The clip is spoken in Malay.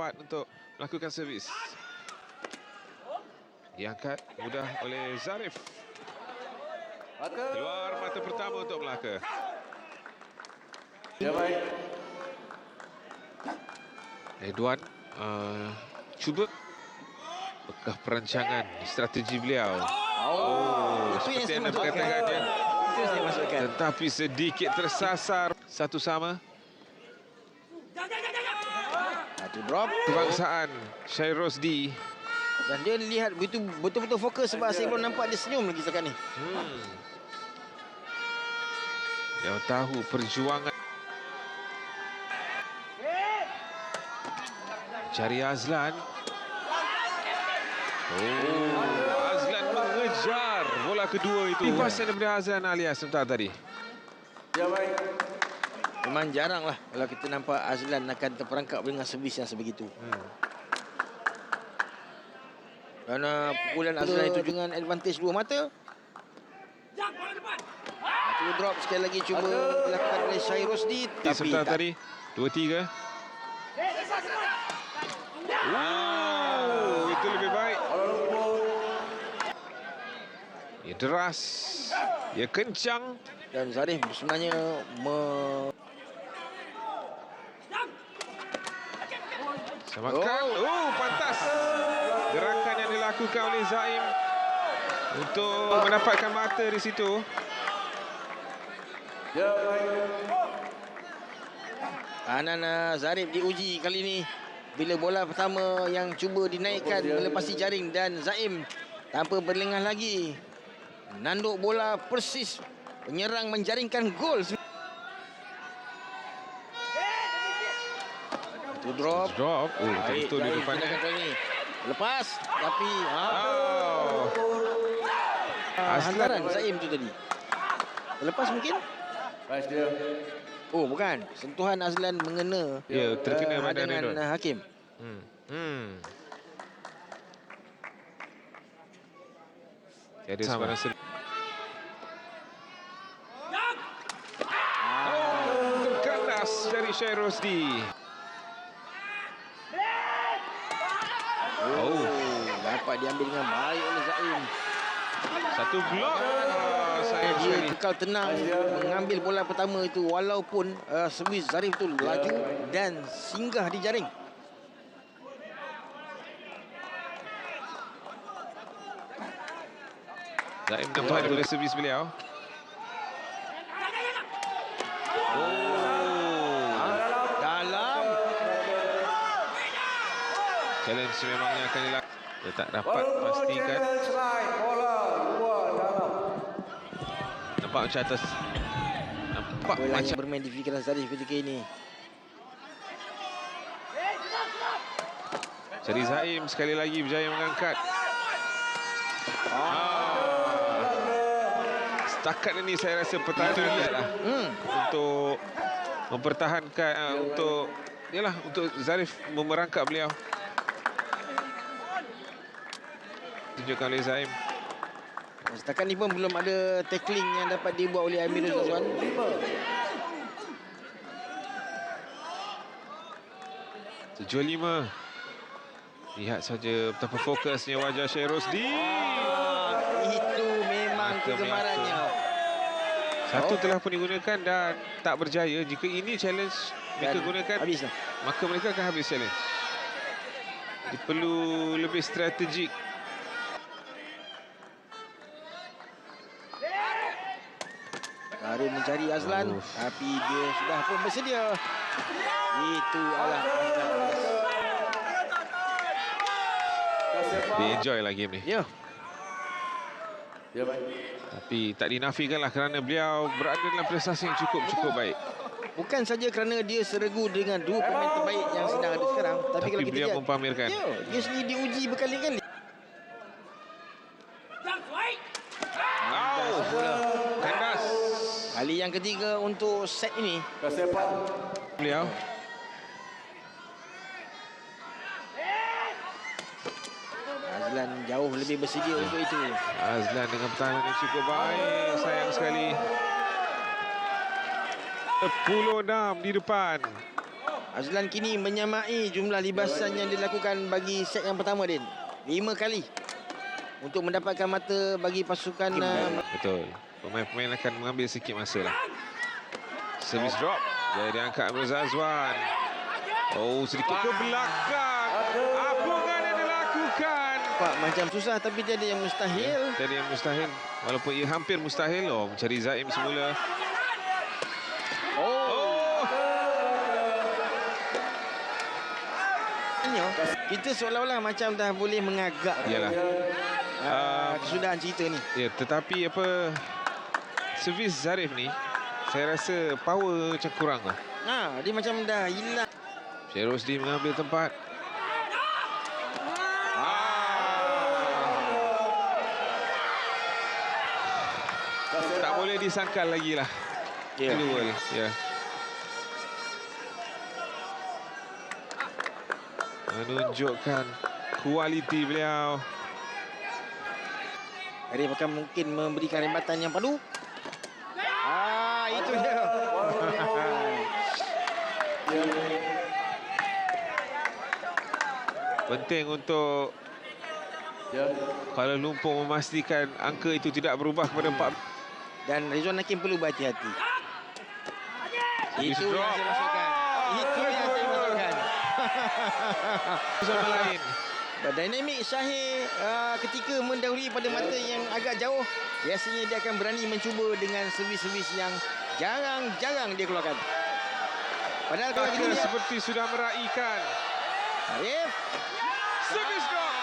Cepat untuk melakukan servis. Diangkat mudah oleh Zarif. Keluar mata pertama untuk Melaka. Ya baik. Edward uh, cuba bekah perancangan strategi beliau. Oh, yang seperti anda ya. Yang saya masukkan. Tetapi sedikit tersasar satu sama. Satu drop. Kebangsaan Syai Rosdi. Dan dia lihat betul betul-betul fokus sebab saya belum nampak dia senyum lagi sekarang ni. Hmm. Dia tahu perjuangan. Cari Azlan. Oh, Azlan mengejar bola kedua itu. Pasan daripada Azlan alias sebentar tadi. Ya baik. Memang jarang lah kalau kita nampak Azlan akan terperangkap dengan servis yang sebegitu. Hmm. Kerana pukulan Azlan itu dengan advantage dua mata. Satu drop sekali lagi cuba dilakukan oleh Syahir Rosdi. Tapi Sebentar tak tadi. Dua tiga. Oh, itu lebih baik. Ya deras. Ya kencang. Dan Zarif sebenarnya me... Samakan. Oh. oh, pantas. Gerakan yang dilakukan oleh Zaim untuk mendapatkan mata di situ. Ya baik. Anan Zarif diuji kali ini bila bola pertama yang cuba dinaikkan melepasi jaring dan Zaim tanpa berlengah lagi nanduk bola persis penyerang menjaringkan gol. Itu drop. Drop. Oh, Baik, tentu di Zaim depannya. gunakan kali ini. Lepas tapi ha, Oh. hantaran Zaim tu tadi. Lepas mungkin? Baik dia. Oh bukan, sentuhan Azlan mengena Ya, terkena uh, badan dengan Redon. uh, hakim. Hmm. Hmm. Tiada sebarang Oh, terkandas dari Syai Rosdi. Oh, Dapat diambil dengan baik oleh Zaim. satu blok. Oh, sayang Dia sekali. kekal tenang mengambil bola pertama itu walaupun uh, servis Zarif tu laju dan singgah di jaring. Zaim nampak daripada servis beliau. Oh. Dalam Challenge memangnya akan dilakukan. Dia tak dapat pastikan. Bola luar dalam. Nampak macam atas. Nampak bola macam bermain di fikiran Zarif ketika ini. Jadi Zaim sekali lagi berjaya mengangkat. Ah. Setakat ini saya rasa pertahanan lah Hmm. untuk mempertahankan uh, untuk yalah untuk Zarif memerangkap beliau. Tunjukkan oleh Zaim. Setakat ni pun belum ada tackling yang dapat dibuat oleh Amirul Zazwan. Tujuh lima. Lihat saja betapa fokusnya wajah Syed Rosdi. Itu memang Mata kegemarannya. Satu telah pun digunakan dan tak berjaya. Jika ini challenge mereka Dan gunakan, Habislah. maka mereka akan habis challenge. Dia perlu lebih strategik. Karim mencari Azlan Uff. tapi dia sudah pun bersedia. Itu adalah Azlan. Dia enjoy lah game ni. Ya, Ya baik. Tapi tak dinafikan lah kerana beliau berada dalam prestasi yang cukup-cukup baik. bukan saja kerana dia seregu dengan dua pemain terbaik yang sedang ada sekarang, tapi, Tapi kalau kita beliau lihat, mempamerkan. ya, dia sendiri diuji berkali-kali. Oh, kandas. Kali yang ketiga untuk set ini. Beliau. Azlan jauh lebih bersedia untuk itu. Azlan dengan pertahanan yang cukup baik. Sayang sekali. 10-6 di depan. Azlan kini menyamai jumlah libasan yang dilakukan bagi set yang pertama Din. Lima kali. Untuk mendapatkan mata bagi pasukan uh, Betul. Pemain-pemain akan mengambil sikit masa lah. Service drop. Jadi diangkat Mirza Azwan. Oh, sedikit ke belakang. Apa yang dilakukan? Pak macam susah tapi tiada yang mustahil. Tadi yang mustahil. Walaupun ia hampir mustahil. Oh, mencari Zaim semula. Oh, Tanya, kita seolah-olah macam dah boleh mengagak Yalah. uh, kesudahan cerita ni. Ya, tetapi apa servis Zarif ni saya rasa power macam kurang lah. Ha, dia macam dah hilang. Syarosdi mengambil tempat. Tak boleh disangkal lagi lah. Ya. Keluar. Ya. Menunjukkan kualiti beliau. Arif akan mungkin memberikan rembatan yang padu. Ah, itu dia. Penting untuk. Kuala Lumpur memastikan angka itu tidak berubah kepada 4 Dan Rizwan Hakim perlu berhati-hati. Itu yang saya masukkan. Itu yang saya masukkan. sama lain. Dinamik Syahir uh, ketika mendahului pada mata yang agak jauh, biasanya dia akan berani mencuba dengan servis-servis yang jarang-jarang dia keluarkan. Padahal kalau kita seperti sudah meraihkan. Arif, Servis drop.